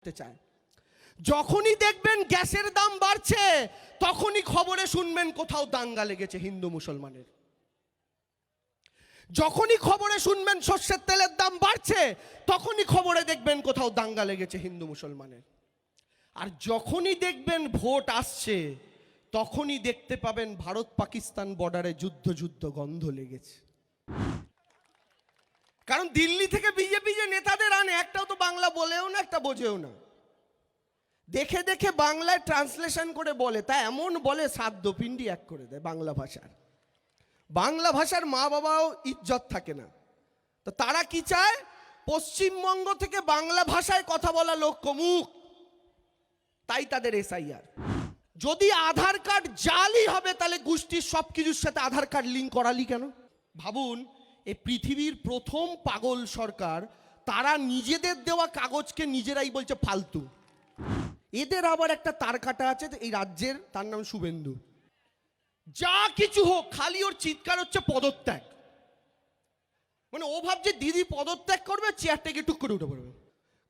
করতে চায়। যখনই দেখবেন গ্যাসের দাম বাড়ছে, তখনই খবরে শুনবেন কোথাও দাঙ্গা লেগেছে হিন্দু মুসলমানের। যখনই খবরে শুনবেন সর্ষের তেলের দাম বাড়ছে, তখনই খবরে দেখবেন কোথাও দাঙ্গা লেগেছে হিন্দু মুসলমানের। আর যখনই দেখবেন ভোট আসছে, তখনই দেখতে পাবেন ভারত পাকিস্তান বর্ডারে যুদ্ধ যুদ্ধ গন্ধ লেগেছে। কারণ দিল্লি থেকে বিজেপি যে নেতাদের আনে, একটাও তো বাংলা বলেও না, একটা বোঝেও না। দেখে দেখে বাংলায় ট্রান্সলেশন করে বলে, তা এমন বলে সাধ্য পিণ্ডি এক করে দেয় বাংলা ভাষার। বাংলা ভাষার মা বাবাও ইজ্জত থাকে না। তো তারা কি চায়? পশ্চিমবঙ্গ থেকে বাংলা ভাষায় কথা বলা লোক কমুক। তাই তাদের এসআইআর যদি আধার কার্ড জালই হবে, তাহলে গোষ্ঠীর সব কিছুর সাথে আধার কার্ড লিঙ্ক করালি কেন? ভাবুন এই পৃথিবীর প্রথম পাগল সরকার, তারা নিজেদের দেওয়া কাগজকে নিজেরাই বলছে ফালতু। এদের আবার একটা তার কাটা আছে, এই রাজ্যের, তার নাম শুভেন্দু। যা কিছু হোক, খালি ওর চিৎকার হচ্ছে পদত্যাগ। মানে ও ভাবছে দিদি পদত্যাগ করবে চেয়ার থেকে টুক করে উঠে পড়বে।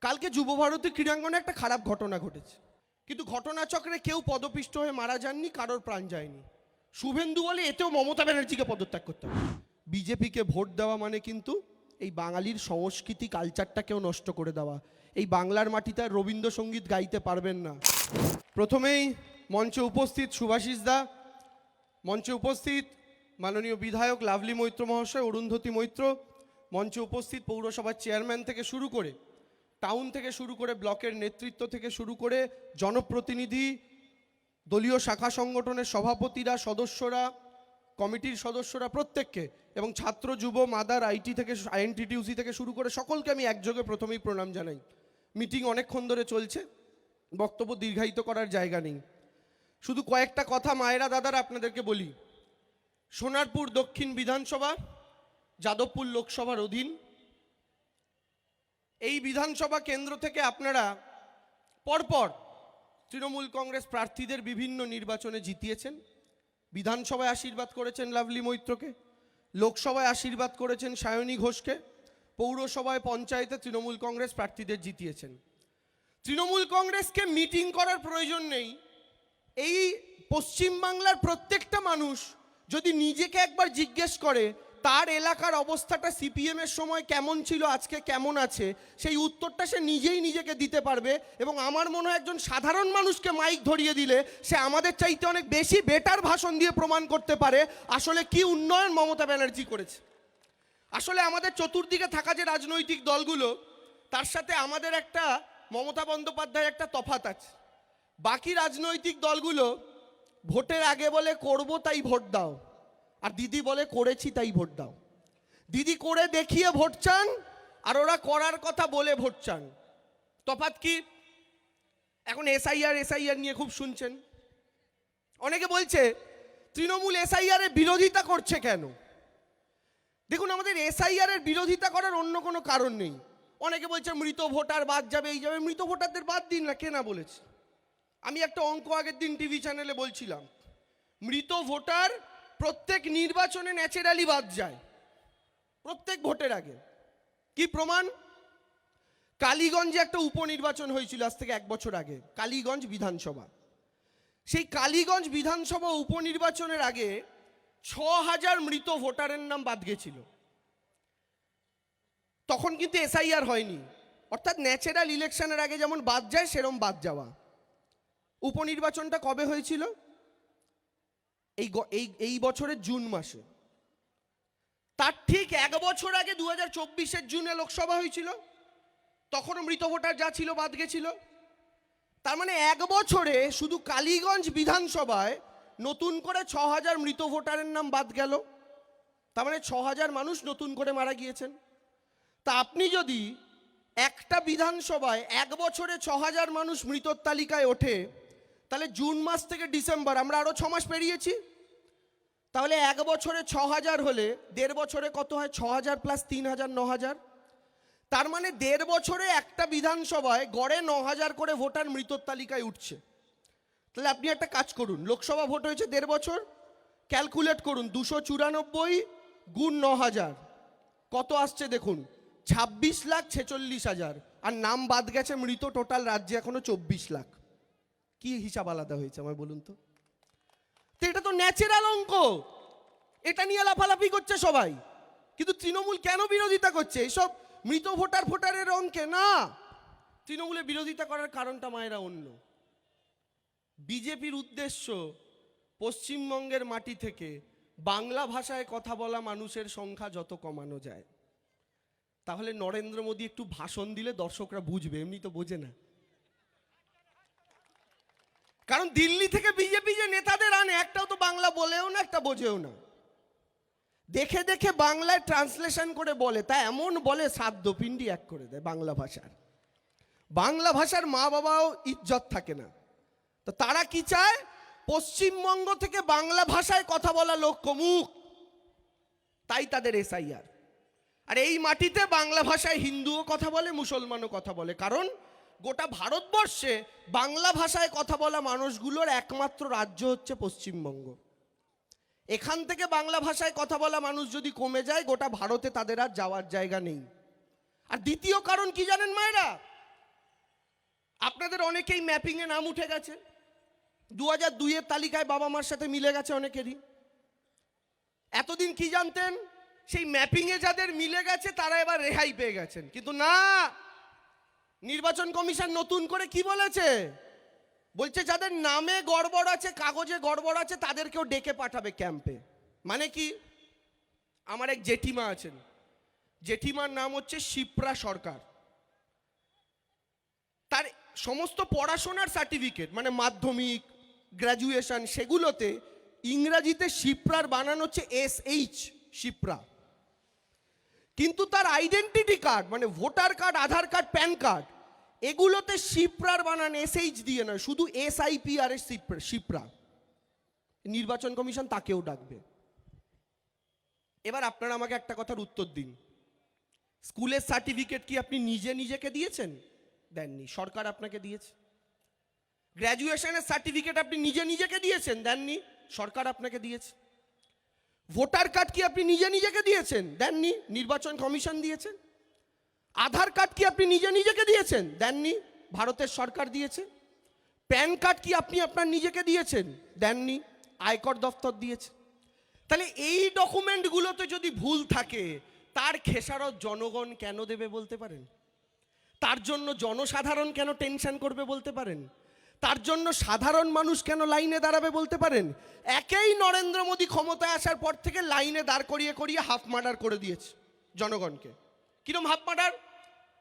কালকে যুবভারতী ক্রীড়াঙ্গনে একটা খারাপ ঘটনা ঘটেছে। কিন্তু ঘটনাচক্রে কেউ পদপিষ্ট হয়ে মারা যাননি, কারোর প্রাণ যায়নি। শুভেন্দু বলে এতেও মমতা ব্যানার্জিকে পদত্যাগ করতে হবে। বিজেপিকে ভোট দেওয়া মানে কিন্তু এই বাঙালির সংস্কৃতি কালচারটাকেও নষ্ট করে দেওয়া। এই বাংলার মাটিতে রবীন্দ্রসঙ্গীত গাইতে পারবেন না। প্রথমেই মঞ্চে উপস্থিত সুভাষিস দা। মঞ্চে উপস্থিত মাননীয় বিধায়ক লাভলি মৈত্র মহাশয়, অরুন্ধতী মৈত্র। মঞ্চে উপস্থিত পৌরসভার চেয়ারম্যান থেকে শুরু করে, টাউন থেকে শুরু করে, ব্লকের নেতৃত্ব থেকে শুরু করে জনপ্রতিনিধি, দলীয় শাখা সংগঠনের সভাপতিরা, সদস্যরা কমিটির সদস্যরা প্রত্যেককে এবং ছাত্র, যুব, মাদার, আইটি থেকে আইএনটিটিউসি থেকে শুরু করে সকলকে আমি একযোগে প্রথমেই প্রণাম জানাই। মিটিং অনেকক্ষণ ধরে চলছে, বক্তব্য দীর্ঘায়িত করার জায়গা নেই। শুধু কয়েকটা কথা মায়েরা দাদারা আপনাদেরকে বলি। সোনারপুর দক্ষিণ বিধানসভা, যাদবপুর লোকসভার অধীন। এই বিধানসভা কেন্দ্র থেকে আপনারা পরপর তৃণমূল কংগ্রেস প্রার্থীদের বিভিন্ন নির্বাচনে জিতিয়েছেন। বিধানসভায় আশীর্বাদ করেছেন লাভলি মৈত্রকে, লোকসভায় আশীর্বাদ করেছেন সায়নী ঘোষকে, পৌরসভায় পঞ্চায়েতে তৃণমূল কংগ্রেস প্রার্থীদের জিতিয়েছেন। তৃণমূল কংগ্রেসকে মিটিং করার প্রয়োজন নেই। এই পশ্চিমবাংলার প্রত্যেকটা মানুষ যদি নিজেকে একবার জিজ্ঞেস করে, তার এলাকার অবস্থাটা সিপিএম এর সময় কেমন ছিল, আজকে কেমন আছে, সেই উত্তরটা সে নিজেই নিজেকে দিতে পারবে এবং আমার মনে হয় একজন সাধারণ মানুষকে মাইক ধরিয়ে দিলে সে আমাদের চাইতে অনেক বেশি বেটার ভাষণ দিয়ে প্রমাণ করতে পারে আসলে কি উন্নয়ন মমতা ব্যানার্জি করেছে। আসলে আমাদের চতুর্দিকে থাকা যে রাজনৈতিক দলগুলো, তার সাথে আমাদের একটা মমতা বন্দ্যোপাধ্যায়ের একটা তফাত আছে। বাকি রাজনৈতিক দলগুলো ভোটের আগে বলে করব তাই ভোট দাও। আর দিদি বলে করেছি তাই ভোট দাও। দিদি করে দেখিয়ে ভোট চান, আর ওরা করার কথা বলে ভোট চান। তফাৎ কি? এখন এসআইআর এসআইআর নিয়ে খুব শুনছেন। অনেকে বলছে, তৃণমূল এসআইআর এর বিরোধিতা করছে কেন? দেখুন, আমাদের এসআইআর এর বিরোধিতা করার অন্য কোনো কারণ নেই। অনেকে বলছে, মৃত ভোটার বাদ যাবে, এই যাবে। মৃত ভোটারদের বাদ দিন না কেনা বলেছে? আমি একটা অঙ্ক আগের দিন টিভি চ্যানেলে বলছিলাম, মৃত ভোটার প্রত্যেক নির্বাচনে ন্যাচারালি বাদ যায়, প্রত্যেক ভোটের আগে। কি প্রমাণ? কালীগঞ্জে একটা উপনির্বাচন হয়েছিল আজ থেকে এক বছর আগে, কালীগঞ্জ বিধানসভা। সেই কালীগঞ্জ বিধানসভা উপনির্বাচনের আগে ছ হাজার মৃত ভোটারের নাম বাদ গেছিল। তখন কিন্তু এসআইআর হয়নি, অর্থাৎ ন্যাচারাল ইলেকশনের আগে যেমন বাদ যায়, সেরম বাদ যাওয়া। উপনির্বাচনটা কবে হয়েছিল? এই এই এই বছরের জুন মাসে। তার ঠিক এক বছর আগে দু হাজার চব্বিশের জুনে লোকসভা হয়েছিল। তখনও মৃত ভোটার যা ছিল বাদ গেছিল। তার মানে এক বছরে শুধু কালীগঞ্জ বিধানসভায় নতুন করে ছ হাজার মৃত ভোটারের নাম বাদ গেল। তার মানে ছ হাজার মানুষ নতুন করে মারা গিয়েছেন। তা আপনি যদি একটা বিধানসভায় এক বছরে ছ হাজার মানুষ মৃতর তালিকায় ওঠে তাহলে জুন মাস থেকে ডিসেম্বর, আমরা আরও ছ মাস পেরিয়েছি। তাহলে এক বছরে ছ হাজার হলে দেড় বছরে কত হয়? ছ হাজার প্লাস তিন হাজার, ন হাজার। তার মানে দেড় বছরে একটা বিধানসভায় গড়ে ন হাজার করে ভোটার মৃতর তালিকায় উঠছে। তাহলে আপনি একটা কাজ করুন, লোকসভা ভোট হয়েছে দেড় বছর, ক্যালকুলেট করুন, দুশো চুরানব্বই গুণ ন হাজার। কত আসছে দেখুন? ছাব্বিশ লাখ ছেচল্লিশ হাজার। আর নাম বাদ গেছে মৃত টোটাল রাজ্যে এখনও চব্বিশ লাখ। কি হিসাব আলাদা হয়েছে আমায় বলুন তো? তো এটা তো ন্যাচারাল অঙ্ক। এটা নিয়ে লাফালাফি করছে সবাই। কিন্তু তৃণমূল কেন বিরোধিতা করছে? এসব মৃত ভোটার ভোটারের অঙ্কে না। তৃণমূলের বিরোধিতা করার কারণটা মায়েরা অন্য। বিজেপির উদ্দেশ্য পশ্চিমবঙ্গের মাটি থেকে বাংলা ভাষায় কথা বলা মানুষের সংখ্যা যত কমানো যায়। তাহলে নরেন্দ্র মোদী একটু ভাষণ দিলে দর্শকরা বুঝবে, এমনি তো বোঝে না। কারণ দিল্লি থেকে বিজেপি যে নেতাদের আনে, একটাও তো বাংলা বলেও না, একটা বোঝেও না। দেখে দেখে বাংলায় ট্রান্সলেশন করে বলে, তা এমন বলে সাধ্য পিণ্ডি এক করে দেয় বাংলা ভাষার। বাংলা ভাষার মা বাবাও ইজ্জত থাকে না। তো তারা কি চায়? পশ্চিমবঙ্গ থেকে বাংলা ভাষায় কথা বলা লোক কমুক। তাই তাদের এসআইআর আর এই মাটিতে বাংলা ভাষায় হিন্দুও কথা বলে, মুসলমানও কথা বলে। কারণ গোটা ভারতবর্ষে বাংলা ভাষায় কথা বলা মানুষগুলোর একমাত্র রাজ্য হচ্ছে পশ্চিমবঙ্গ। এখান থেকে বাংলা ভাষায় কথা বলা মানুষ যদি কমে যায়, গোটা ভারতে তাদের আর যাওয়ার জায়গা নেই। আর দ্বিতীয় কারণ কি জানেন মায়েরা? আপনাদের অনেকেই ম্যাপিংয়ে নাম উঠে গেছে। দু হাজার দুইয়ের তালিকায় বাবা মার সাথে মিলে গেছে অনেকেরই। এতদিন কি জানতেন? সেই ম্যাপিংয়ে যাদের মিলে গেছে, তারা এবার রেহাই পেয়ে গেছেন। কিন্তু না! নির্বাচন কমিশন নতুন করে কি বলেছে? বলছে যাদের নামে গড়বড় আছে, কাগজে গড়বড় আছে, তাদেরকেও ডেকে পাঠাবে ক্যাম্পে। মানে কি? আমার এক জেঠিমা আছেন। জেঠিমার নাম হচ্ছে শিপ্রা সরকার। তার সমস্ত পড়াশোনার সার্টিফিকেট মানে মাধ্যমিক, গ্র্যাজুয়েশন, সেগুলোতে ইংরাজিতে শিপ্রার বানানো হচ্ছে এস এইচ, শিপ্রা। কিন্তু তার আইডেন্টিটি কার্ড মানে voter card Aadhaar card PAN card এগুলোতে শিপ্রার বানান এসএইচ দিয়ে নয়, শুধু S I P R S Shipra নির্বাচন কমিশন তাকেও ডাকবে। এবার আপনারা আমাকে একটা কথার উত্তর দিন। স্কুলের সার্টিফিকেট কি আপনি নিজে নিজেকে দিয়েছেন? দেননি, সরকার আপনাকে দিয়েছে। গ্র্যাজুয়েশনের সার্টিফিকেট আপনি নিজে নিজেকে দিয়েছেন? দেননি, সরকার আপনাকে দিয়েছে। ভোটার কার্ড কি আপনি নিজে নিজেকে দিয়েছেন? দেননি। নির্বাচন কমিশন দিয়েছেন আধার কার্ড কি আপনি নিজে নিজেকে দিয়েছেন? দেননি। ভারতের সরকার দিয়েছে। প্যান কার্ড কি আপনি আপনার নিজেকে দিয়েছেন? দেননি। আয়কর দফতর দিয়েছে। তাহলে এই ডকুমেন্টগুলোতে যদি ভুল থাকে, তার খেসারত জনগণ কেন দেবে বলতে পারেন? তার জন্য জনসাধারণ কেন টেনশন করবে বলতে পারেন? তার জন্য সাধারণ মানুষ কেন লাইনে দাঁড়াবে বলতে পারেন? একেই নরেন্দ্র মোদী ক্ষমতায় আসার পর থেকে লাইনে দাঁড় করিয়ে করিয়ে হাফ মার্ডার করে দিয়েছে জনগণকে। কিরম হাফ মার্ডার?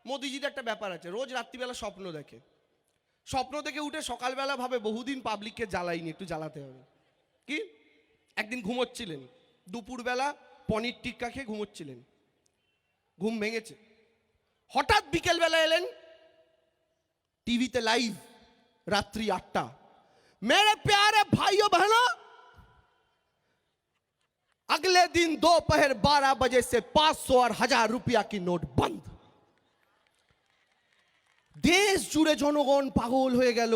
মোদিজির একটা ব্যাপার আছে, রোজ রাত্রিবেলা স্বপ্ন দেখে। স্বপ্ন থেকে উঠে সকালবেলা ভাবে বহুদিন পাবলিককে জ্বালাইনি একটু জ্বালাতে হবে। কি? একদিন ঘুমোচ্ছিলেন, দুপুরবেলা পনির টিক্কা খেয়ে ঘুমোচ্ছিলেন। ঘুম ভেঙেছে। হঠাৎ বিকেলবেলা এলেন টিভিতে লাইভ रात्रि आठटा मेरे प्यारे भाइयों बहनों अगले दिन दोपहर बारह बजे से पांच सौ और हजार रुपया की नोट बंद দেশ জুড়ে জনগণ পাগল হয়ে গেল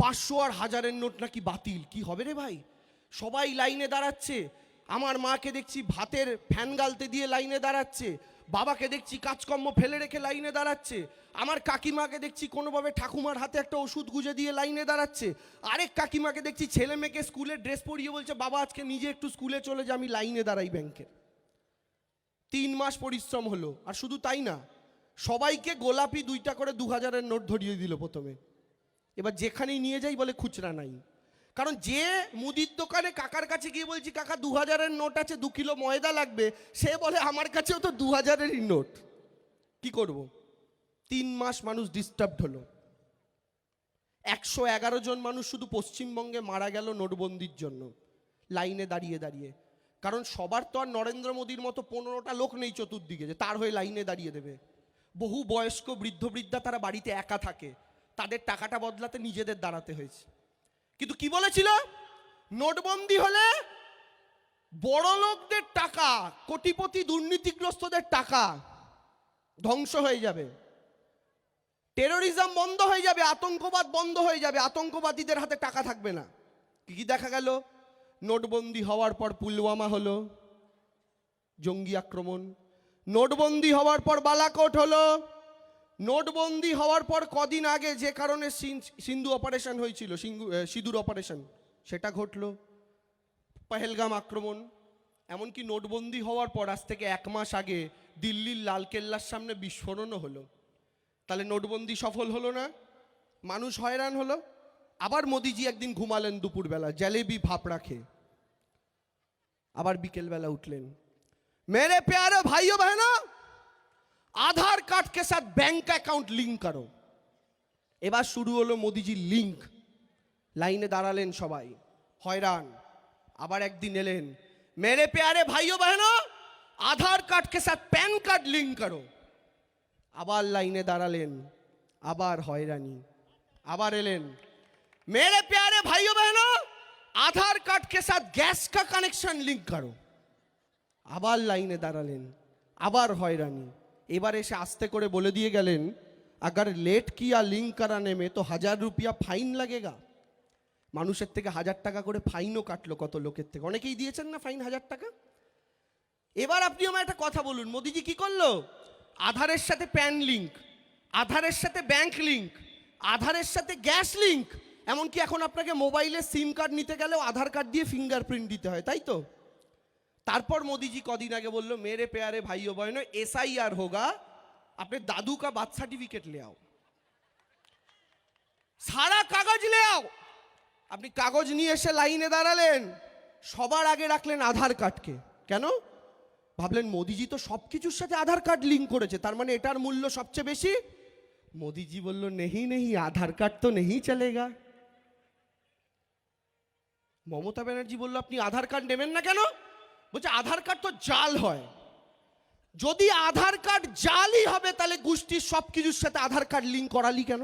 পাঁচশো আর হাজারের নোট নাকি বাতিল কি হবে রে ভাই সবাই লাইনে দাঁড়াচ্ছে আমার মাকে দেখছি ভাতের ফ্যান গালতে দিয়ে লাইনে দাঁড়াচ্ছে বাবাকে দেখছি কাজকর্ম ফেলে রেখে লাইনে দাঁড়াচ্ছে। আমার কাকিমাকে দেখছি কোনোভাবে ঠাকুমার হাতে একটা ওষুধ গুঁজে দিয়ে লাইনে দাঁড়াচ্ছে। আরেক কাকিমাকে দেখছি ছেলে মেয়েকে স্কুলের ড্রেস পরিয়ে বলছে, বাবা, আজকে নিজে একটু স্কুলে চলে যে, আমি লাইনে দাঁড়াই ব্যাংকে। তিন মাস পরিশ্রম হলো, আর শুধু তাই না, সবাইকে গোলাপি দুইটা করে দু হাজারের নোট ধরিয়ে দিল প্রথমে। এবার যেখানেই নিয়ে যাই বলে খুচরা নাই। কারণ যে মুদির দোকানে কাকার কাছে গিয়ে বলছি, কাকা দু হাজারের নোট আছে, দু কিলো ময়দা লাগবে। সে বলে, আমার কাছেও তো দু হাজারেরই নোট। কি করব? তিন মাস মানুষ ডিস্টার্বড হলো। একশো এগারো জন মানুষ শুধু পশ্চিমবঙ্গে মারা গেল নোটবন্দির জন্য, লাইনে দাঁড়িয়ে দাঁড়িয়ে। কারণ সবার তো আর নরেন্দ্র মোদীর মতো পনেরোটা লোক নেই চতুর্দিকে, যে তার হয়ে লাইনে দাঁড়িয়ে দেবে। বহু বয়স্ক বৃদ্ধ বৃদ্ধা তারা বাড়িতে একা থাকে, তাদের টাকাটা বদলাতে নিজেদের দাঁড়াতে হয়েছে। কিন্তু কি বলেছিল? নোটবন্দি হলে বড় লোকদের টাকা, কোটিপতি দুর্নীতিগ্রস্তদের টাকা ধ্বংস হয়ে যাবে। টেরোরিজম বন্ধ হয়ে যাবে, আতঙ্কবাদ বন্ধ হয়ে যাবে, আতঙ্কবাদীদের হাতে টাকা থাকবে না। কি কি দেখা গেল? নোটবন্দি হওয়ার পর পুলওয়ামা হলো, জঙ্গি আক্রমণ। নোটবন্দি হওয়ার পর বালাকোট হলো নোটবন্দি হওয়ার পর কদিন আগে যে কারণে সিন্ধু অপারেশন হয়েছিল সিঁদুর অপারেশন সেটা ঘটল। পহেলগাম আক্রমণ, এমনকি নোটবন্দি হওয়ার পর আজ থেকে এক মাস আগে দিল্লির লালকেল্লার সামনে বিস্ফোরণও হলো। তাহলে নোটবন্দি সফল হলো না? মানুষ হয়রান হলো? আবার মোদিজি একদিন ঘুমালেন দুপুরবেলা জ্যালেবি ভাপ রাখে আবার বিকেলবেলা উঠলেন। মেরে প্যারে ভাইও বহনা बहनों আধার কার্ড কে সাথ ব্যাংক অ্যাকাউন্ট লিঙ্ক করো এবার শুরু হলো মোদিজির লিঙ্ক লাইনে দাঁড়ালেন সবাই হয়রান আবার একদিন এলেন মেরে প্যারে ভাইও বহনো আধার কার্ড কে সাথ প্যান কার্ড লিঙ্ক করো আবার লাইনে দাঁড়ালেন আবার হয়রানি আবার এলেন मेरे प्यारे भाइयों बहनों आधार कार्ड के साथ गैस का कनेक्शन लिंक करो আবার লাইনে দাঁড়ালেন আবার হয়রানি এবার এসে আস্তে করে বলে দিয়ে গেলেন, আগার লেট কিয়া লিঙ্ক করা নেমে? তো হাজার রুপিয়া ফাইন লাগেগা। মানুষের থেকে হাজার টাকা করে ফাইনও কাটলো কত লোকের থেকে। অনেকেই দিয়েছেন না ফাইন হাজার টাকা? এবার আপনি আমার একটা কথা বলুন, মোদিজি কি করল? আধারের সাথে প্যান লিঙ্ক, আধারের সাথে ব্যাংক লিঙ্ক, আধারের সাথে গ্যাস লিঙ্ক, এমনকি এখন আপনাকে মোবাইলে সিম কার্ড নিতে গেলেও আধার কার্ড দিয়ে ফিঙ্গারপ্রিন্ট দিতে হয়, তাই তো? তারপর মোদিজি কদিন আগে বললো মেরে পেয়ারে ভাইও বয়নো এসআইআর হোগা আপনি দাদু কা বার্থ সার্টিফিকেট ले आओ সারা কাগজ ले आओ আপনি কাগজ নিয়ে এসে লাইনে দাঁড়ালেন সবার আগে রাখলেন আধার কার্ডকে কেন ভাবলেন মোদিজি তো সব কিছুর সাথে আধার কার্ড লিঙ্ক করেছে তার মানে এটার মূল্য সবচেয়ে বেশি মোদিজি বলল নেহি নেহি আধার কার্ড তো নেহি চলেগা মমতা ব্যানার্জি বলল আপনি আধার কার্ড নেবেন না কেন বলছে, আধার কার্ড তো জাল হয়। যদি আধার কার্ড জালই হবে, তাহলে গোষ্ঠীর সব কিছুর সাথে আধার কার্ড লিঙ্ক করালি কেন?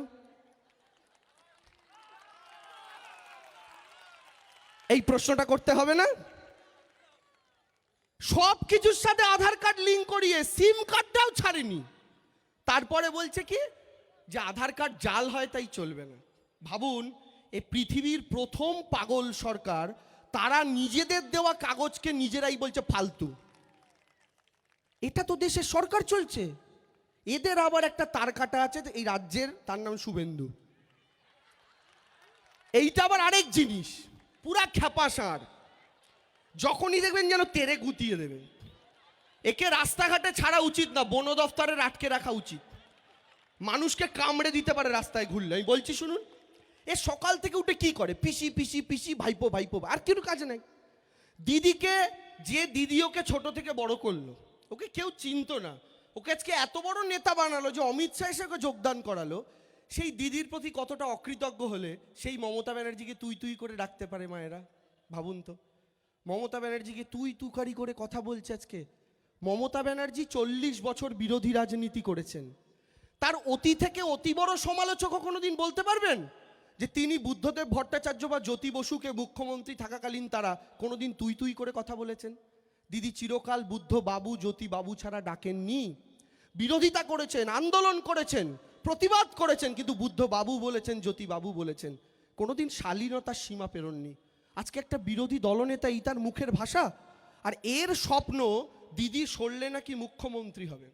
এই প্রশ্নটা করতে হবে না। সব কিছুর সাথে আধার কার্ড লিঙ্ক করিয়ে সিম কার্ডটাও ছাড়েনি। তারপরে বলছে কি, যে আধার কার্ড জাল হয়, তাই চলবে না। ভাবুন, এই পৃথিবীর প্রথম পাগল সরকার তারা নিজেদের দেওয়া কাগজকে নিজেরাই বলছে ফালতু। এটা তো দেশের সরকার চলছে। এদের আবার একটা তার কাটা আছে এই রাজ্যের, তার নাম শুভেন্দু। এইটা আবার আরেক জিনিস, পুরা খ্যাপা সার যখনই দেখবেন যেন তেরে গুতিয়ে দেবে। একে রাস্তাঘাটে ছাড়া উচিত না, বন দফতরের আটকে রাখা উচিত। মানুষকে কামড়ে দিতে পারে রাস্তায় ঘুরলে। আমি বলছি শুনুন এ সকাল থেকে উঠে কি করে? পিসি পিসি পিসি, ভাইপো ভাইপো, আর কিছু কাজ নাই। দিদিকে, যে দিদি ওকে ছোট থেকে বড় করল, ওকে কেউ চিনতো না। ওকে আজকে এত বড় নেতা বানালো যে অমিত শাহ এসে ওকে যোগদান করালো। সেই দিদির প্রতি কতটা অকৃতজ্ঞ হলে সেই মমতা ব্যানার্জিকে তুই তুই করে ডাকতে পারে মায়েরা, ভাবুন তো। মমতা ব্যানার্জিকে তুই, তুকারি করে কথা বলছে আজকে। মমতা ব্যানার্জি চল্লিশ বছর বিরোধী রাজনীতি করেছেন। তার অতি থেকে অতি বড় সমালোচকও কোনোদিন বলতে পারবেন? যে তিনি বুদ্ধদেব ভট্টাচার্য বা জ্যোতি বসুকে মুখ্যমন্ত্রী থাকাকালীন তারা কোনোদিন তুই তুই করে কথা বলেছেন? দিদি চিরকাল বুদ্ধ বাবু, জ্যোতি বাবু ছাড়া ডাকেননি। বিরোধিতা করেছেন, আন্দোলন করেছেন, প্রতিবাদ করেছেন, কিন্তু বুদ্ধ বাবু বলেছেন, জ্যোতি বাবু বলেছেন, কোনোদিন শালীনতার সীমা পেরোননি। আজকে একটা বিরোধী দলনেতা ই তার মুখের ভাষা। আর এর স্বপ্ন দিদি সরলে নাকি মুখ্যমন্ত্রী হবে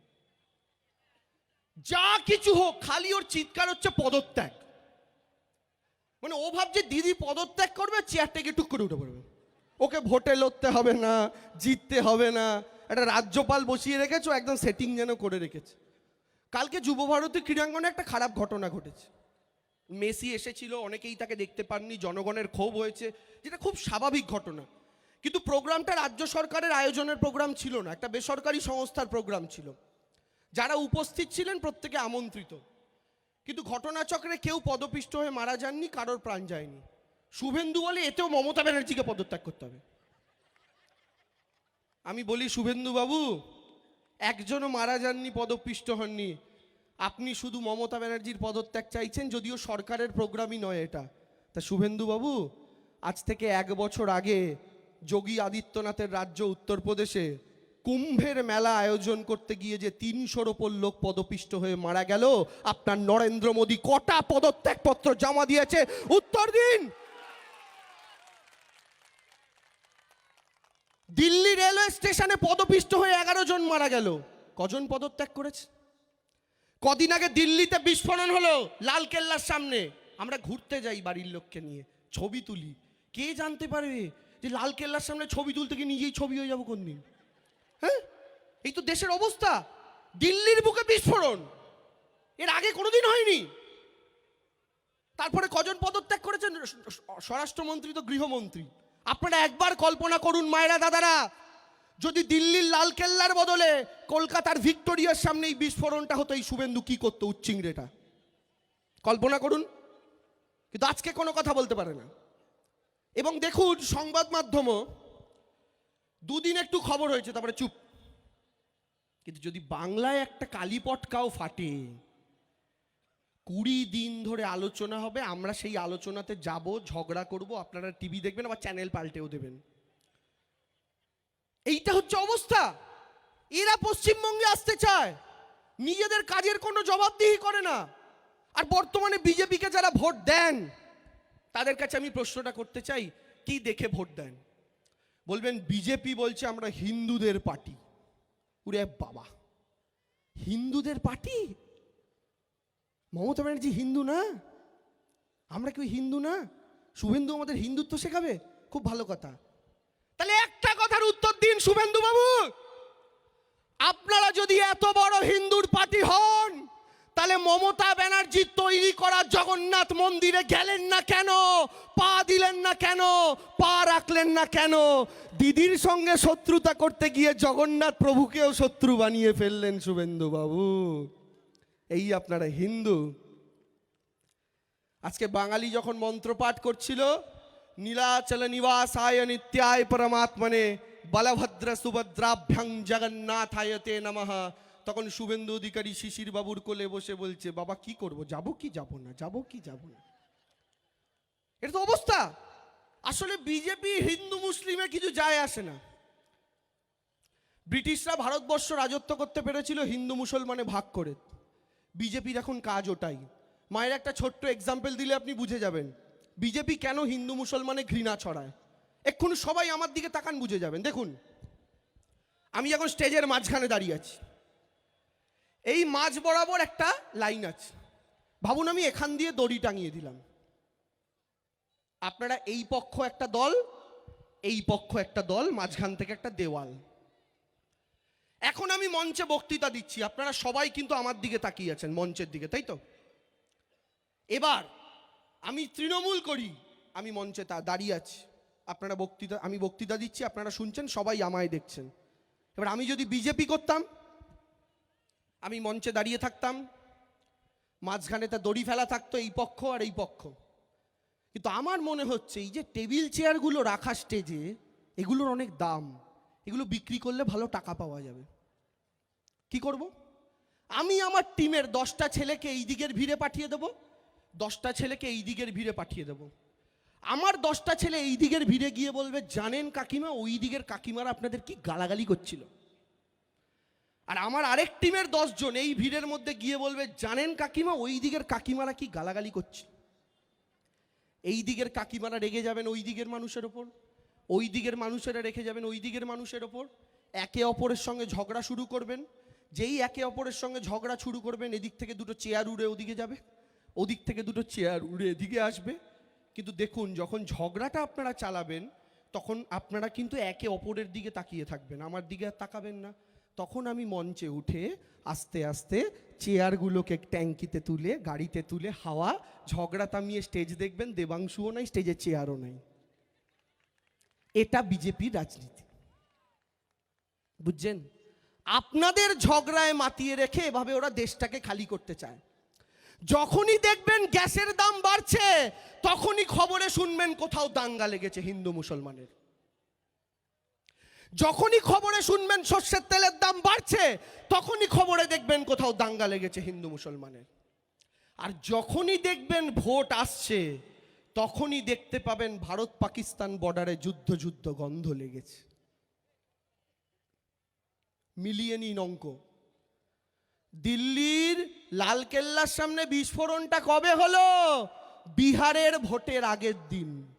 যা কিছু হোক, খালি ওর চিৎকার হচ্ছে পদত্যাগ। মানে ও ভাবছে দিদি পদত্যাগ করবে চেয়ার থেকে টুক করে উঠে পড়বে। ওকে ভোটে লড়তে হবে না, জিততে হবে না। একটা রাজ্যপাল বসিয়ে রেখেছে ও একদম সেটিং যেন করে রেখেছে। কালকে যুবভারতী ক্রীড়াঙ্গনে একটা খারাপ ঘটনা ঘটেছে। মেসি এসেছিল, অনেকেই তাকে দেখতে পাননি, জনগণের ক্ষোভ হয়েছে, যেটা খুব স্বাভাবিক ঘটনা। কিন্তু প্রোগ্রামটা রাজ্য সরকারের আয়োজনের প্রোগ্রাম ছিল না, একটা বেসরকারি সংস্থার প্রোগ্রাম ছিল। যারা উপস্থিত ছিলেন, প্রত্যেকে আমন্ত্রিত। কিন্তু ঘটনাচক্রে কেউ পদপিষ্ট হয়ে মারা যাননি, কারোর প্রাণ যায়নি। শুভেন্দু বলে এতেও মমতা ব্যানার্জিকে পদত্যাগ করতে হবে। আমি বলি শুভেন্দু বাবু একজনও মারা যাননি, পদপিষ্ট হননি। আপনি শুধু মমতা ব্যানার্জির পদত্যাগ চাইছেন, যদিও সরকারের প্রোগ্রামই নয় এটা। তা শুভেন্দু বাবু আজ থেকে এক বছর আগে যোগী আদিত্যনাথের রাজ্য উত্তরপ্রদেশে কুম্ভের মেলা আয়োজন করতে গিয়ে যে তিনশোর ওপর লোক পদপিষ্ট হয়ে মারা গেল, আপনার নরেন্দ্র মোদী কটা পদত্যাগপত্র জমা দিয়েছে? উত্তর দিন! দিল্লি রেলওয়ে স্টেশনে পদপিষ্ট হয়ে এগারো জন মারা গেল। কজন পদত্যাগ করেছে? কদিন আগে দিল্লিতে বিস্ফোরণ হলো লাল কেল্লার সামনে। আমরা ঘুরতে যাই বাড়ির লোককে নিয়ে, ছবি তুলি। কে জানতে পারবে যে লাল কেল্লার সামনে ছবি তুলতে গিয়ে নিজেই ছবি হয়ে যাব কোনদিন? হ্যাঁ? এই তো দেশের অবস্থা। দিল্লির বুকে বিস্ফোরণ। এর আগে কোনোদিন হয়নি। তারপরে কজন পদত্যাগ করেছেন? স্বরাষ্ট্রমন্ত্রী তো গৃহমন্ত্রী। আপনারা একবার কল্পনা করুন, মায়েরা দাদারা, যদি দিল্লির লাল কেল্লার বদলে কলকাতার ভিক্টোরিয়ার সামনে এই বিস্ফোরণটা হতো, এই শুভেন্দু কি করতো উচ্চিংড়েটা? কল্পনা করুন। কিন্তু আজকে কোনো কথা বলতে পারে না। এবং দেখুন, সংবাদ মাধ্যমও দুদিন একটু খবর হয়েছে, তারপরে চুপ। কিন্তু যদি বাংলায় একটা কালীপটকাও ফাটে, কুড়ি দিন ধরে আলোচনা হবে, আমরা সেই আলোচনাতে যাব, ঝগড়া করব, আপনারা টিভি দেখবেন, আবার চ্যানেল পাল্টেও দেবেন। এইটা হচ্ছে অবস্থা। এরা পশ্চিমবঙ্গে আসতে চায়, নিজেদের কাজের কোনো জবাবদিহি করে না। আর বর্তমানে বিজেপিকে যারা ভোট দেন, তাদের কাছে আমি প্রশ্নটা করতে চাই, কি দেখে ভোট দেন? বলবেন, বিজেপি বলছে আমরা হিন্দুদের পার্টি। উরে বাবা। হিন্দুদের পার্টি? মমতা ব্যানার্জি হিন্দু না? আমরা কেউ হিন্দু না? শুভেন্দু আমাদের হিন্দুত্ব শেখাবে? খুব ভালো কথা। তাহলে একটা কথার উত্তর দিন শুভেন্দু বাবু আপনারা যদি এত বড় হিন্দুর পার্টি হন তাহলে মমতা ব্যানার্জি তৈরি করা জগন্নাথ মন্দিরে গেলেন না কেন? পা দিলেন না কেন? পা রাখলেন না কেন? দিদির সঙ্গে শত্রুতা করতে গিয়ে জগন্নাথ প্রভুকেও শত্রু বানিয়ে ফেললেন শুভেন্দু বাবু এই আপনারা হিন্দু। আজকে বাঙালি যখন মন্ত্রপাঠ করছিল, নীলাচল নিবাসায় নিত্যায় পরমাত্মনে বলভদ্র সুভদ্রাভ্যাং জগন্নাথায়তে নমঃ। তখন শুভেন্দু অধিকারী শিশির বাবুর কোলে বসে বলছে, বাবা, কি করব? যাব কি যাব না? যাব কি যাব না? এটা তো অবস্থা। আসলে বিজেপি হিন্দু মুসলিমে কিছু যায় আসে না। ব্রিটিশরা ভারতবর্ষ রাজত্ব করতে পেরেছিল, হিন্দু মুসলমানে ভাগ করে। বিজেপির এখন কাজ ওটাই। মায়ের একটা ছোট্ট এক্সাম্পল দিলে আপনি বুঝে যাবেন। বিজেপি কেন হিন্দু মুসলমানে ঘৃণা ছড়ায়? এক্ষুনি সবাই আমার দিকে তাকান, বুঝে যাবেন। দেখুন, আমি এখন স্টেজের মাঝখানে দাঁড়িয়ে আছি। এই মাঝ বরাবর একটা লাইন আছে। ভাবুন আমি এখান দিয়ে দড়ি টাঙিয়ে দিলাম। আপনারা এই পক্ষ একটা দল, এই পক্ষ একটা দল, মাঝখান থেকে একটা দেওয়াল। এখন আমি মঞ্চে বক্তৃতা দিচ্ছি। আপনারা সবাই কিন্তু আমার দিকে তাকিয়ে আছেন, মঞ্চের দিকে, তাই তো? এবার আমি তৃণমূল করি, আমি মঞ্চে তা দাঁড়িয়ে আছি। আপনারা বক্তৃতা, আমি বক্তৃতা দিচ্ছি, আপনারা শুনছেন, সবাই আমায় দেখছেন। এবার আমি যদি বিজেপি করতাম আমি মঞ্চে দাঁড়িয়ে থাকতাম, মাঝখানে তা দড়ি ফেলা থাকতো, এই পক্ষ আর এই পক্ষ। কিন্তু আমার মনে হচ্ছে এই যে টেবিল চেয়ারগুলো রাখা স্টেজে, এগুলোর অনেক দাম। এগুলো বিক্রি করলে ভালো টাকা পাওয়া যাবে। কি করব? আমি আমার টিমের দশটা ছেলেকে এই দিকের ভিড়ে পাঠিয়ে দেবো, দশটা ছেলেকে এই দিকের ভিড়ে পাঠিয়ে দেবো। আমার দশটা ছেলে এই দিকের ভিড়ে গিয়ে বলবে, জানেন কাকিমা, ওই দিকের কাকিমারা আপনাদের কি গালাগালি করছিল? আর আমার আরেক টিমের দশজন এই ভিড়ের মধ্যে গিয়ে বলবে, জানেন কাকিমা, ওই দিকের কাকিমারা কি গালাগালি করছে? এই দিকের কাকিমারা রেগে যাবেন ওই দিকের মানুষের ওপর, ওই দিকের মানুষেরা রেখে যাবেন ওই দিকের মানুষের ওপর। একে অপরের সঙ্গে ঝগড়া শুরু করবেন। যেই একে অপরের সঙ্গে ঝগড়া শুরু করবেন, এদিক থেকে দুটো চেয়ার উড়ে ওদিকে যাবে, ওদিক থেকে দুটো চেয়ার উড়ে এদিকে আসবে। কিন্তু দেখুন, যখন ঝগড়াটা আপনারা চালাবেন, তখন আপনারা কিন্তু একে অপরের দিকে তাকিয়ে থাকবেন। আমার দিকে আর তাকাবেন না। তখন আমি মঞ্চে উঠে আস্তে আস্তে চেয়ারগুলোকে ট্যাঙ্কিতে তুলে, গাড়িতে তুলে, হাওয়া, ঝগড়া থামিয়ে স্টেজ দেখবেন, দেবাংশুও নাই, স্টেজে চেয়ারও নাই। এটা বিজেপির রাজনীতি। বুঝছেন? আপনাদের ঝগড়ায় মাতিয়ে রেখে এভাবে ওরা দেশটাকে খালি করতে চায়। যখনই দেখবেন গ্যাসের দাম বাড়ছে, তখনই খবরে শুনবেন কোথাও দাঙ্গা লেগেছে হিন্দু মুসলমানের। যখনই খবরে শুনবেন সর্ষের তেলের দাম বাড়ছে, তখনই খবরে দেখবেন কোথাও দাঙ্গা লেগেছে হিন্দু মুসলমানের। আর যখনই দেখবেন ভোট আসছে, তখনই দেখতে পাবেন ভারত পাকিস্তান বর্ডারে যুদ্ধ যুদ্ধ গন্ধ লেগেছে। মিলিয়ে নিন অঙ্ক। দিল্লির লালকেল্লার সামনে বিস্ফোরণটা কবে হলো? বিহারের ভোটের আগের দিন।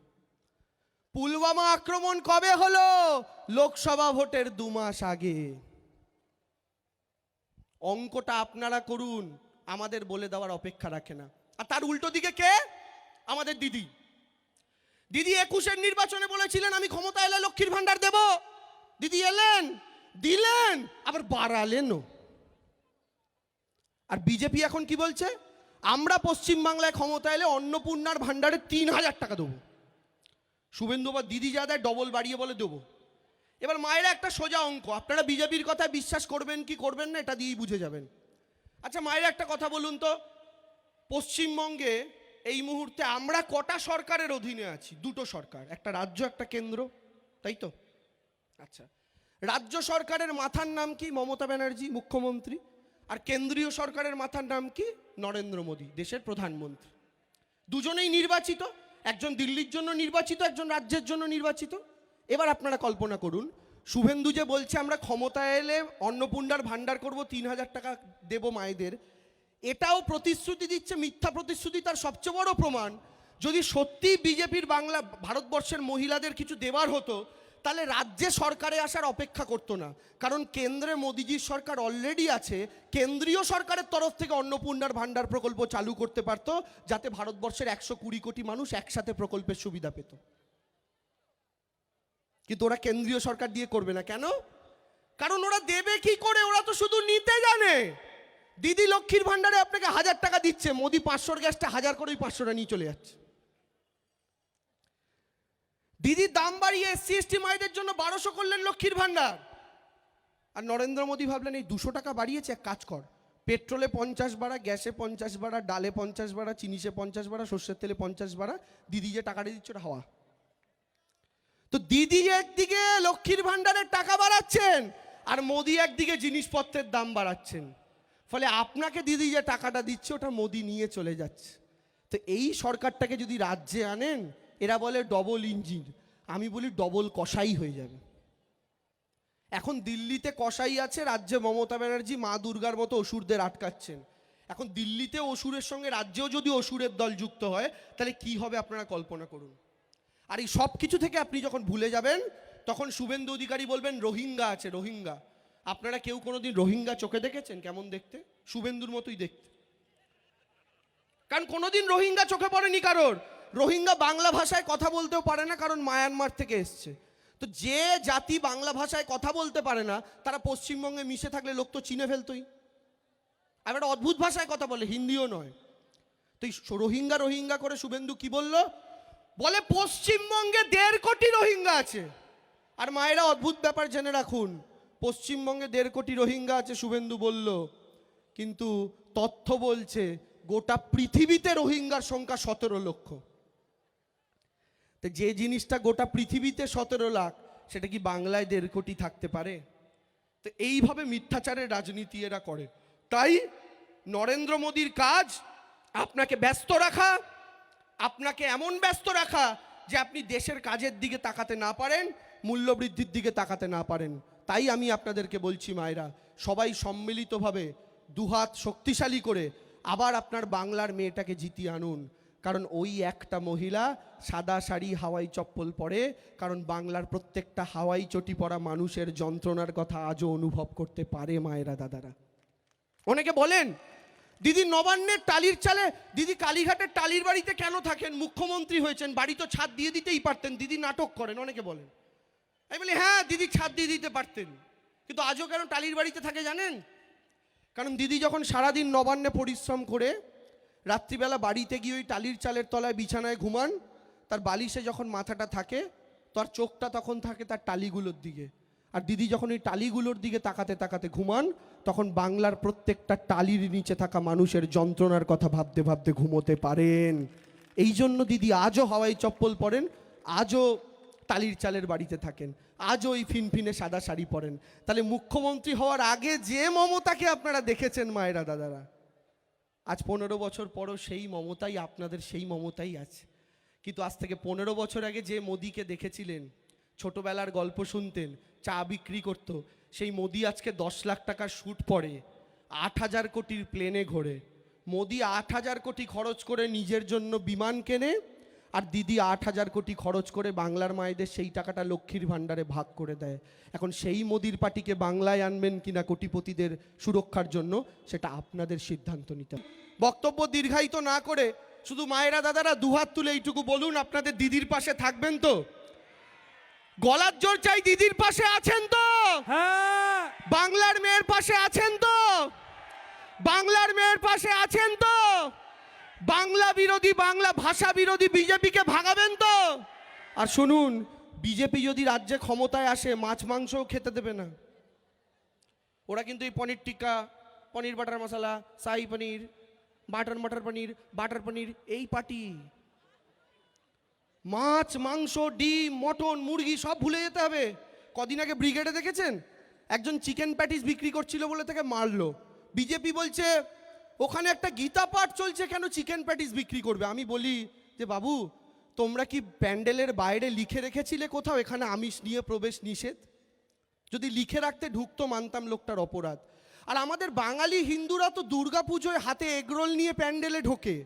পুলওয়ামা আক্রমণ কবে হলো? লোকসভা ভোটের দু মাস আগে। অঙ্কটা আপনারা করুন, আমাদের বলে দেওয়ার অপেক্ষা রাখে না। আর তার উল্টো দিকে কে? আমাদের দিদি। দিদি একুশের নির্বাচনে বলেছিলেন, আমি ক্ষমতা এলে লক্ষ্মীর ভান্ডার দেব। দিদি এলেন, দিলেন, আবার বাড়ালেনও। আর বিজেপি এখন কি বলছে? আমরা পশ্চিমবাংলায় ক্ষমতা এলে অন্নপূর্ণার ভান্ডারে তিন হাজার টাকা দেবো। শুভেন্দু বা দিদি যা দেয় ডবল বাড়িয়ে বলে দেবো। এবার মায়েরা একটা সোজা অঙ্ক, আপনারা বিজেপির কথা বিশ্বাস করবেন কি করবেন না, এটা দিয়েই বুঝে যাবেন। আচ্ছা মায়েরা একটা কথা বলুন তো, পশ্চিমবঙ্গে এই মুহূর্তে আমরা কটা সরকারের অধীনে আছি? দুটো সরকার, একটা রাজ্য, একটা কেন্দ্র, তাই তো? আচ্ছা রাজ্য সরকারের মাথার নাম কি? মমতা ব্যানার্জি, মুখ্যমন্ত্রী, আর কেন্দ্রীয় সরকারের মাথার নাম কি? নরেন্দ্র মোদী, দেশের প্রধানমন্ত্রী। দুজনেই নির্বাচিত একজন দিল্লির জন্য নির্বাচিত, একজন রাজ্যের জন্য নির্বাচিত। এবার আপনারা কল্পনা করুন, শুভেন্দু যে বলছে, আমরা ক্ষমতায় এলে অন্নপূর্ণার ভান্ডার করব, তিন হাজার টাকা দেব মায়েদের। এটাও প্রতিশ্রুতি দিচ্ছে, মিথ্যা প্রতিশ্রুতি তার সবচেয়ে বড় প্রমাণ। যদি সত্যি বিজেপির বাংলা, ভারতবর্ষের মহিলাদের কিছু দেবার হতো তাহলে রাজ্যে সরকারে আসার অপেক্ষা করতো না। কারণ কেন্দ্রে মোদিজির সরকার অলরেডি আছে, কেন্দ্রীয় সরকারের তরফ থেকে অন্নপূর্ণার ভাণ্ডার প্রকল্প চালু করতে পারতো, যাতে ভারতবর্ষের একশো কুড়ি কোটি মানুষ একসাথে প্রকল্পের সুবিধা পেত। কিন্তু ওরা কেন্দ্রীয় সরকার দিয়ে করবে না। কেন? কারণ ওরা দেবে কি করে? ওরা তো শুধু নিতে জানে। দিদি লক্ষ্মীর ভান্ডারে আপনাকে হাজার টাকা দিচ্ছে, মোদি পাঁচশোর গ্যাসটা হাজার করেই পাঁচশোটা নিয়ে চলে যাচ্ছে। দিদির দাম বাড়িয়ে এসসি এসটি মায়েদের জন্য বারোশো করলেন লক্ষ্মীর ভান্ডার আর নরেন্দ্র মোদী ভাবলেন, এই দুশো টাকা বাড়িয়েছে, এক কাজ কর। পেট্রোলে পঞ্চাশ বাড়া, গ্যাসে পঞ্চাশ বাড়া, ডালে পঞ্চাশ বাড়া, চিনিসে পঞ্চাশ বাড়া, সর্ষের তেলে পঞ্চাশ বাড়া, দিদি যে টাকাটা দিচ্ছে ওটা হাওয়া। তো দিদি একদিকে লক্ষ্মীর ভান্ডারের টাকা বাড়াচ্ছেন, আর মোদি একদিকে জিনিসপত্রের দাম বাড়াচ্ছেন। ফলে আপনাকে দিদি যে টাকাটা দিচ্ছে, ওটা মোদি নিয়ে চলে যাচ্ছে। তো এই সরকারটাকে যদি রাজ্যে আনেন এরা বলে ডবল ইঞ্জিন আমি বলি ডবল কষাই হয়ে যাবে। এখন দিল্লিতে কষাই আছে, রাজ্যে মমতা ব্যানার্জি মা দুর্গার মতো অসুরদের আটকাচ্ছেন। এখন দিল্লিতে অসুরের সঙ্গে রাজ্যেও যদি অসুরের দল যুক্ত হয়, তাহলে কি হবে আপনারা কল্পনা করুন। আর এই সব কিছু থেকে আপনি যখন ভুলে যাবেন, তখন শুভেন্দু অধিকারী বলবেন, রোহিঙ্গা আছে, রোহিঙ্গা। আপনারা কেউ কোনোদিন রোহিঙ্গা চোখে দেখেছেন কেমন দেখতে? শুভেন্দুর মতোই দেখতে। কারণ কোনোদিন রোহিঙ্গা চোখে পড়েনি কারোর। রোহিঙ্গা বাংলা ভাষায় কথা বলতেও পারে না, কারণ মায়ানমার থেকে এসছে। তো যে জাতি বাংলা ভাষায় কথা বলতে পারে না, তারা পশ্চিমবঙ্গে মিশে থাকলে লোক তো চিনে ফেলতোই। আর একটা অদ্ভুত ভাষায় কথা বলে, হিন্দিও নয়। তো রোহিঙ্গা রোহিঙ্গা করে শুভেন্দু কি বলল? বলে, পশ্চিমবঙ্গে দেড় কোটি রোহিঙ্গা আছে। আর মায়েরা, অদ্ভুত ব্যাপার জেনে রাখুন, পশ্চিমবঙ্গে দেড় কোটি রোহিঙ্গা আছে, শুভেন্দু বলল। কিন্তু তথ্য বলছে, গোটা পৃথিবীতে রোহিঙ্গার সংখ্যা সতেরো লক্ষ। তো যে জিনিসটা গোটা পৃথিবীতে সতেরো লাখ, সেটা কি বাংলায় দেড় কোটি থাকতে পারে? তো এইভাবে মিথ্যাচারের রাজনীতি এরা করে। তাই নরেন্দ্র মোদীর কাজ, আপনাকে ব্যস্ত রাখা, আপনাকে এমন ব্যস্ত রাখা যে আপনি দেশের কাজের দিকে তাকাতে না পারেন, মূল্যবৃদ্ধির দিকে তাকাতে না পারেন। তাই আমি আপনাদেরকে বলছি, মায়েরা, সবাই সম্মিলিতভাবে দুহাত শক্তিশালী করে আবার আপনার বাংলার মেয়েটাকে জিতিয়ে আনুন। কারণ ওই একটা মহিলা সাদা শাড়ি, হাওয়াই চপ্পল পরে, কারণ বাংলার প্রত্যেকটা হাওয়াই চটি পরা মানুষের যন্ত্রণার কথা আজও অনুভব করতে পারে মায়েরা, দাদারা। অনেকে বলেন, দিদি নবান্নের টালির চালে, দিদি কালীঘাটের টালির বাড়িতে কেন থাকেন? মুখ্যমন্ত্রী হয়েছেন, বাড়ি তো ছাদ দিয়ে দিতেই পারতেন, দিদি নাটক করেন। অনেকে বলেন। আমি বলি হ্যাঁ দিদি ছাদ দিয়ে দিতে পারতেন, কিন্তু আজও কেন টালির বাড়িতে থাকে জানেন? কারণ দিদি যখন সারাদিন নবান্নে পরিশ্রম করে রাত্রিবেলা বাড়িতে গিয়ে ওই টালির চালের তলায় বিছানায় ঘুমান, তার বালিশে যখন মাথাটা থাকে, তার চোখটা তখন থাকে তার টালিগুলোর দিকে। আর দিদি যখন ওই টালিগুলোর দিকে তাকাতে তাকাতে ঘুমান, তখন বাংলার প্রত্যেকটা টালির নিচে থাকা মানুষের যন্ত্রণার কথা ভাবতে ভাবতে ঘুমোতে পারেন। এই জন্য দিদি আজও হাওয়াই চপ্পল পরেন, আজও টালির চালের বাড়িতে থাকেন, আজও ওই ফিনফিনে সাদা শাড়ি পরেন। তাহলে মুখ্যমন্ত্রী হওয়ার আগে যে মমতাকে আপনারা দেখেছেন মায়েরা দাদারা আজ পনেরো বছর পরও সেই মমতাই আপনাদের সেই মমতাই আছে। কিন্তু আজ থেকে পনেরো বছর আগে যে মোদিকে দেখেছিলেন, ছোটবেলার গল্প শুনতেন, চা বিক্রি করত, সেই মোদি আজকে দশ লাখ টাকার শ্যুট পরে, আট হাজার কোটির প্লেনে ঘোরে। মোদি আট হাজার কোটি খরচ করে নিজের জন্য বিমান কেনে আর দিদি আট হাজার কোটি খরচ করে বাংলার মায়েদের সেই টাকাটা লক্ষ্মীর ভাণ্ডারে ভাগ করে দেয়। এখন সেই মোদির পার্টিকে বাংলায় আনবেন কিনা কোটিপতিদের সুরক্ষার জন্য সেটা আপনাদের সিদ্ধান্ত নিতে। বক্তব্য দীর্ঘায়িত না করে শুধু মায়েরা দাদারা দুহাত তুলে এইটুকু বলুন আপনাদের দিদির পাশে থাকবেন তো? গলার জোর চাই দিদির পাশে আছেন তো? হ্যাঁ। বাংলার মেয়ের পাশে আছেন তো? বাংলার মেয়ের পাশে আছেন তো? বাংলা বিরোধী, বাংলা ভাষা বিরোধী বিজেপিকে ভাগাবেন তো? আর শুনুন, বিজেপি যদি রাজ্যে ক্ষমতায় আসে, মাছ মাংসও খেতে দেবে না। ওরা কিন্তু এই paneer tikka, paneer butter masala, shahi paneer, butter matar paneer, butter paneer, এই পার্টি মাছ, মাংস, ডিম, মটন, মুরগি সব ভুলে যেতে হবে। কদিন আগে ব্রিগেডে দেখেছেন? একজন চিকেন প্যাটিস বিক্রি করছিল বলে তাকে মারলো। বিজেপি বলছে ওখানে একটা গীতা পাঠ চলছে, কেন চিকেন প্যাটিস বিক্রি করবে? আমি বলি যে, বাবু, তোমরা কি প্যান্ডেলের বাইরে লিখে রেখেছিলে কোথাও? এখানে আমিষ নিয়ে প্রবেশ নিষেধ। যদি লিখে রাখতে ঢুকতো, মানতাম লোকটার অপরাধ। আর আমাদের বাঙালি হিন্দুরা তো দুর্গা পুজোয় হাতে এগরোল নিয়ে প্যান্ডেলে ঢোকে।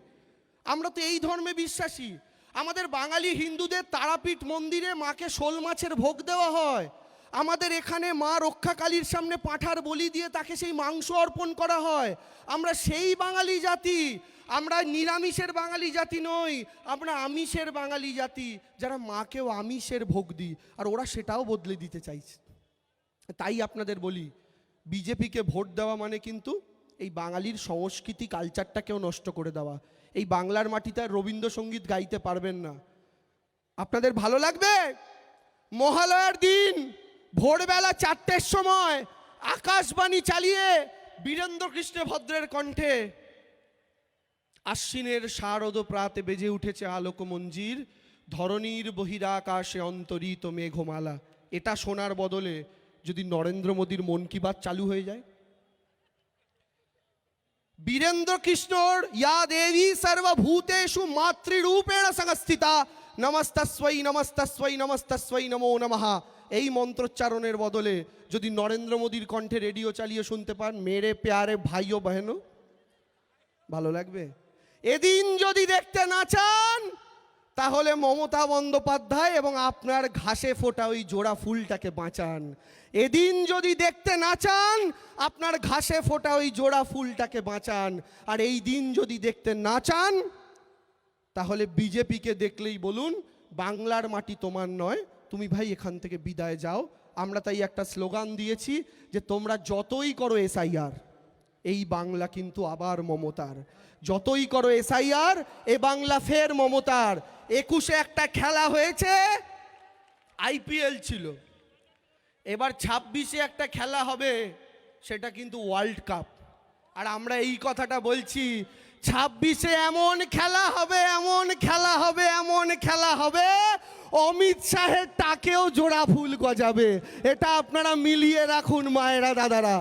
আমরা তো এই ধর্মে বিশ্বাসী। আমাদের বাঙালি হিন্দুদের তারাপীঠ মন্দিরে মাকে শোল মাছের ভোগ দেওয়া হয়। আমাদের এখানে মা রক্ষাকালীর সামনে পাঁঠার বলি দিয়ে তাকে সেই মাংস অর্পণ করা হয়। আমরা সেই বাঙালি জাতি, আমরা নিরামিষের বাঙালি জাতি নই, আমরা আমিষের বাঙালি জাতি, যারা মাকেও আমিষের ভোগ দিই, আর ওরা সেটাও বদলে দিতে চাইছে। তাই আপনাদের বলি, বিজেপিকে ভোট দেওয়া মানে কিন্তু এই বাঙালির সংস্কৃতি কালচারটাকেও নষ্ট করে দেওয়া। এই বাংলার মাটিতে রবীন্দ্রসঙ্গীত গাইতে পারবেন না। আপনাদের ভালো লাগবে? মহালয়ার দিন! ভোরবেলা চারটের সময় আকাশবাণী চালিয়ে বীরেন্দ্র কৃষ্ণ ভদ্রের কণ্ঠে আশ্বিনের শারদ প্রাতে বেজে উঠেছে আলোক মঞ্জির, ধরণীর বহিরাকাশে অন্তরিত মেঘমালা। এটা শোনার বদলে যদি নরেন্দ্র মোদীর মন কি বাত চালু হয়ে যায়? বীরেন্দ্র কৃষ্ণর ইয়া দেবী সর্বভূতেষু মাতৃরূপেণ সংস্থিতা নমস্তস্বৈ নমস্তস্বৈ নমস্তস্বৈ, নমো নমঃ। এই মন্ত্রোচ্চারণের বদলে যদি নরেন্দ্র মোদীর কণ্ঠে রেডিও চালিয়ে শুনতে পান, মেরে পেয়ারে ভাই ও বহেনো। ভালো লাগবে? এদিন যদি দেখতে না চান, তাহলে মমতা বন্দ্যোপাধ্যায় এবং আপনার ঘাসে ফোটা ওই জোড়া ফুলটাকে বাঁচান। এদিন যদি দেখতে না চান, আপনার ঘাসে ফোটা ওই জোড়া ফুলটাকে বাঁচান। আর এই দিন যদি দেখতে না চান, তাহলে বিজেপিকে দেখলেই বলুন, বাংলার মাটি তোমার নয় তুমি ভাই এখান থেকে বিদায় যাও। আমরা তাই একটা স্লোগান দিয়েছি যে তোমরা যতই করো এসআইআর, এই বাংলা কিন্তু আবার মমতার। যতই করো এসআইআর, এ বাংলা ফের মমতার। একুশে একটা খেলা হয়েছে, আইপিএল ছিল। এবার ছাব্বিশে একটা খেলা হবে, সেটা কিন্তু ওয়ার্ল্ড কাপ। আর আমরা এই কথাটা বলছি, ছাব্বিশে এমন খেলা হবে, এমন খেলা হবে, এমন খেলা হবে অমিত শাহের টাকেও জোড়া ফুল গজাবে। এটা আপনারা মিলিয়ে রাখুন মায়েরা দাদারা।